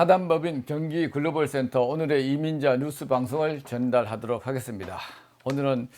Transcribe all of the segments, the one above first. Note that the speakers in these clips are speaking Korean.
사단법인 경기 글로벌 센터 오늘의 이민자 뉴스 방송을 전달하도록 하겠습니다. 오늘은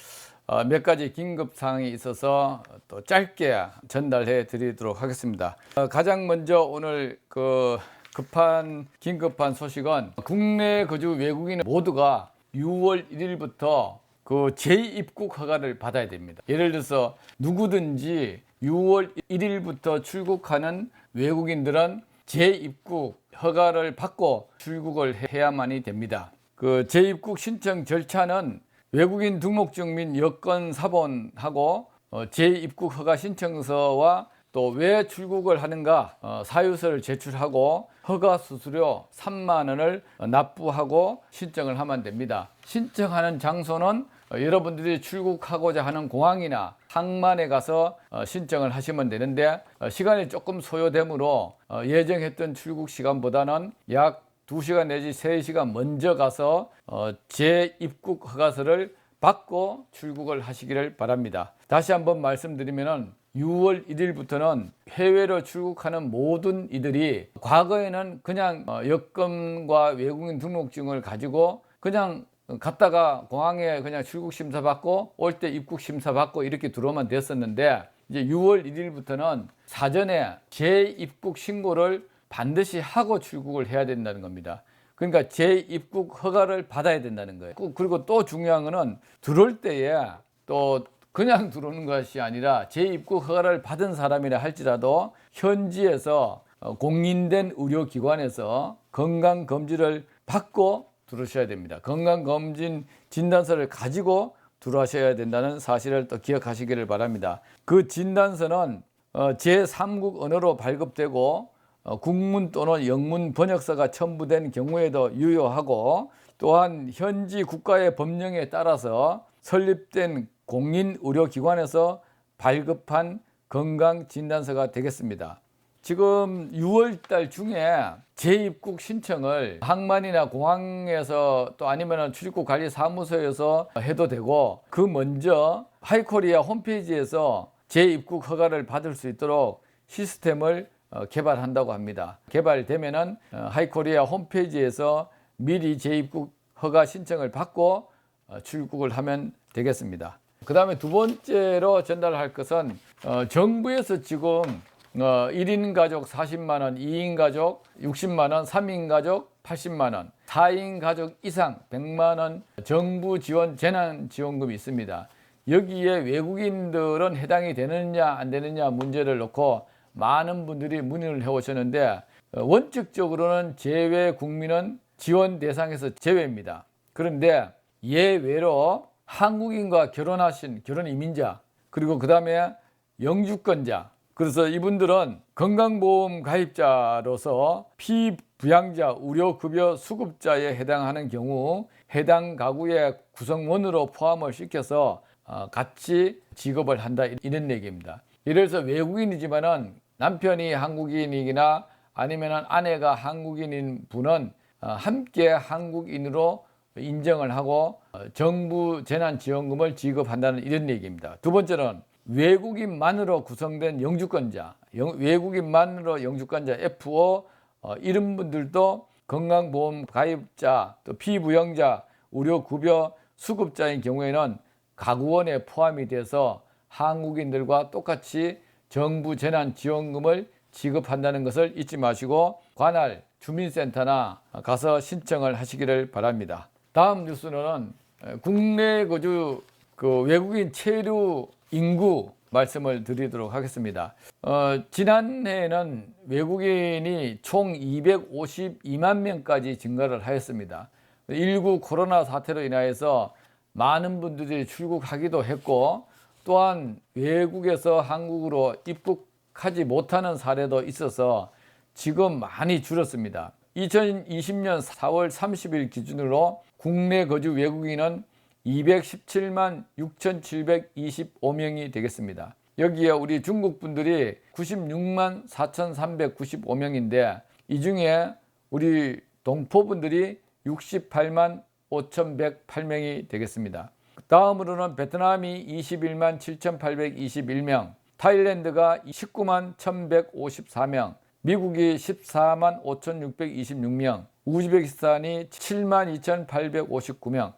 어, 몇 가지 긴급 사항이 있어서 또 짧게 전달해 드리도록 하겠습니다. 어, 가장 먼저 오늘 그 급한 긴급한 소식은 국내 거주 외국인 모두가 6월 1일부터 그 재입국 허가를 받아야 됩니다. 예를 들어서 누구든지 6월 1일부터 출국하는 외국인들은 재입국 허가를 받고 출국을 해야만이 됩니다. 그 재입국 신청 절차는 외국인 등록증 및 여권 사본하고 어, 재입국 허가 신청서와 또 왜 출국을 하는가 어, 사유서를 제출하고 허가 수수료 3만 원을 어, 납부하고 신청을 하면 됩니다. 신청하는 장소는 어, 여러분들이 출국하고자 하는 공항이나 항만에 가서 어, 신청을 하시면 되는데 어, 시간이 조금 소요되므로 어, 예정했던 출국 시간보다는 약 2시간 내지 3시간 먼저 가서 어, 재입국 허가서를 받고 출국을 하시기를 바랍니다. 다시 한번 말씀드리면은 6월 1일부터는 해외로 출국하는 모든 이들이 과거에는 그냥 어, 여권과 외국인 등록증을 가지고 그냥 갔다가 공항에 그냥 출국 심사 받고 올 때 입국 심사 받고 이렇게 들어오면 됐었는데 이제 6월 1일부터는 사전에 재입국 신고를 반드시 하고 출국을 해야 된다는 겁니다. 그러니까 재입국 허가를 받아야 된다는 거예요. 그- 그리고 또 중요한 거는 들어올 때에 또 그냥 들어오는 것이 아니라 재입국 허가를 받은 사람이라 할지라도 현지에서 어, 공인된 의료기관에서 건강검진을 받고 들어오셔야 됩니다. 건강검진 진단서를 가지고 들어오셔야 된다는 사실을 또 기억하시기를 바랍니다. 그 진단서는 어, 제3국 언어로 발급되고 어, 국문 또는 영문 번역서가 첨부된 경우에도 유효하고 또한 현지 국가의 법령에 따라서 설립된 공인 의료기관에서 발급한 건강 진단서가 되겠습니다. 지금 6월 달 중에 재입국 신청을 항만이나 공항에서 또 아니면 출입국 관리 사무소에서 해도 되고 그 먼저 하이코리아 홈페이지에서 재입국 허가를 받을 수 있도록 시스템을 어, 개발한다고 합니다. 개발되면은 어, 하이코리아 홈페이지에서 미리 재입국 허가 신청을 받고 어, 출국을 하면 되겠습니다. 그 다음에 두 번째로 전달할 것은 어, 정부에서 지금 어, 1인 가족 40만 원, 2인 가족 60만 원, 3인 가족 80만 원, 4인 가족 이상 100만 원 정부 지원 재난 지원금이 있습니다. 여기에 외국인들은 해당이 되느냐 안 되느냐 문제를 놓고 많은 분들이 문의를 해 오셨는데 어, 원칙적으로는 제외 국민은 지원 대상에서 제외입니다. 그런데 예외로 한국인과 결혼하신 결혼 이민자 그리고 그 다음에 영주권자 그래서 이분들은 건강보험 가입자로서 피부양자 의료급여 수급자에 해당하는 경우 해당 가구의 구성원으로 포함을 시켜서 어, 같이 지급을 한다 이런 얘기입니다. 예를 들어서 외국인이지만은 남편이 한국인이나 아니면 아내가 한국인인 분은 어, 함께 한국인으로 인정을 하고 어, 정부 재난지원금을 지급한다는 이런 얘기입니다. 두 번째는 외국인만으로 구성된 영주권자, 영- 외국인만으로 영주권자 F5 어, 이런 분들도 건강보험 가입자, 또 피부영자, 의료급여 수급자인 경우에는 가구원에 포함이 돼서 한국인들과 똑같이 정부 재난지원금을 지급한다는 것을 잊지 마시고 관할 주민센터나 가서 신청을 하시기를 바랍니다. 다음 뉴스는 국내 거주 그 외국인 체류 인구 말씀을 드리도록 하겠습니다. 어, 지난해에는 외국인이 총 252만 명까지 증가를 하였습니다. 19 코로나 사태로 인하여서 많은 분들이 출국하기도 했고 또한 외국에서 한국으로 입국하지 못하는 사례도 있어서 지금 많이 줄었습니다. 2020년 4월 30일 기준으로 국내 거주 외국인은 217만 6,725명이 되겠습니다. 여기에 우리 중국 분들이 96만 4,395명인데 이 중에 우리 동포 분들이 68만 5,108명이 되겠습니다. 다음으로는 베트남이 21만 7,821명, 타일랜드가 19만 1,154명, 미국이 14만 5,626명, 우즈베키스탄이 7만 2,859명,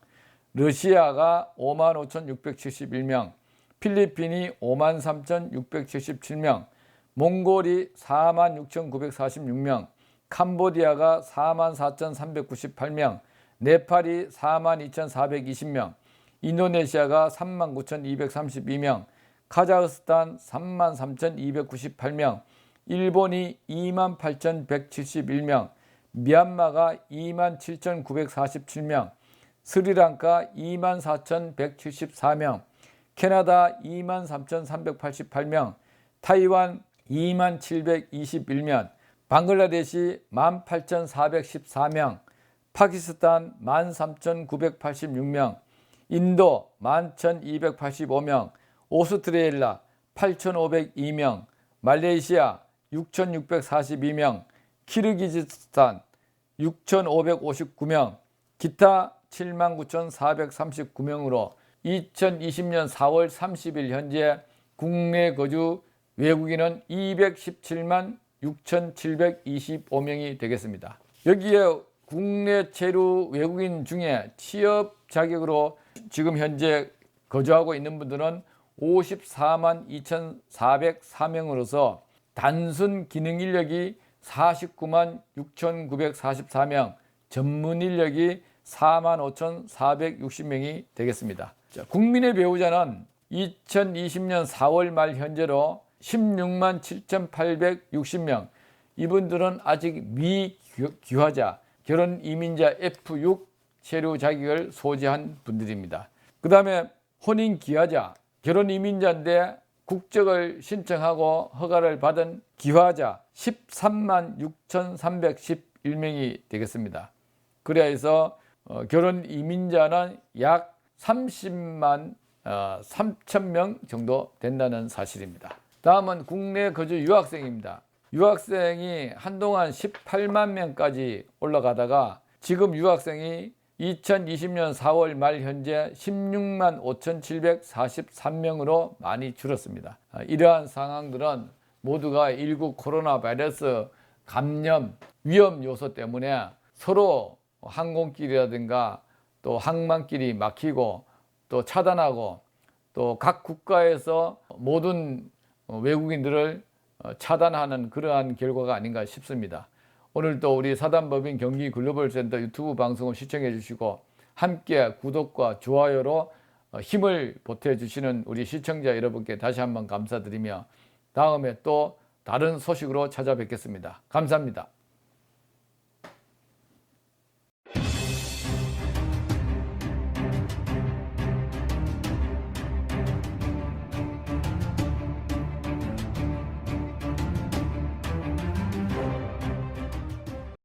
러시아가 5만 5,671명, 필리핀이 5만 3,677명, 몽골이 4만 6,946명, 캄보디아가 4만 4,398명, 네팔이 4만 2,420명, 인도네시아가 3만 9,232명, 카자흐스탄 3만 3,298명, 일본이 2만 8,171명, 미얀마가 2만 7,947명, 스리랑카 2만 4,174명, 캐나다 2만 3,388명, 타이완 2만 721명, 방글라데시 1만 8,414명, 파키스탄 1만 3,986명, 인도 1만 1,285명, 오스트레일리아 8,502명, 말레이시아 6,642명, 키르기즈스탄 6,559명, 기타 79,439명으로 2020년 4월 30일 현재 국내 거주 외국인은 217만 6,725명이 되겠습니다. 여기에 국내 체류 외국인 중에 취업 자격으로 지금 현재 거주하고 있는 분들은 54만 2,404명으로서 단순 기능 인력이 49만 6,944명, 전문 인력이 4만 5,460명이 되겠습니다. 자, 국민의 배우자는 2020년 4월 말 현재로 16만 7,860명. 이분들은 아직 미귀화자, 결혼 이민자 F6 체류 자격을 소지한 분들입니다. 그 다음에 혼인 기화자, 결혼 이민자인데 국적을 신청하고 허가를 받은 기화자 13만 6,311명이 되겠습니다. 그래서 어, 결혼 이민자는 약 30만 어, 3천 명 정도 된다는 사실입니다. 다음은 국내 거주 유학생입니다. 유학생이 한동안 18만 명까지 올라가다가 지금 유학생이 2020년 4월 말 현재 16만 5,743명으로 많이 줄었습니다. 아, 이러한 상황들은 모두가 19 코로나 바이러스 감염 위험 요소 때문에 서로 항공길이라든가 또 항만길이 막히고 또 차단하고 또 각 국가에서 모든 외국인들을 차단하는 그러한 결과가 아닌가 싶습니다. 오늘도 우리 사단법인 경기 글로벌 센터 유튜브 방송을 시청해 주시고 함께 구독과 좋아요로 힘을 보태 주시는 우리 시청자 여러분께 다시 한번 감사드리며 다음에 또 다른 소식으로 찾아뵙겠습니다. 감사합니다.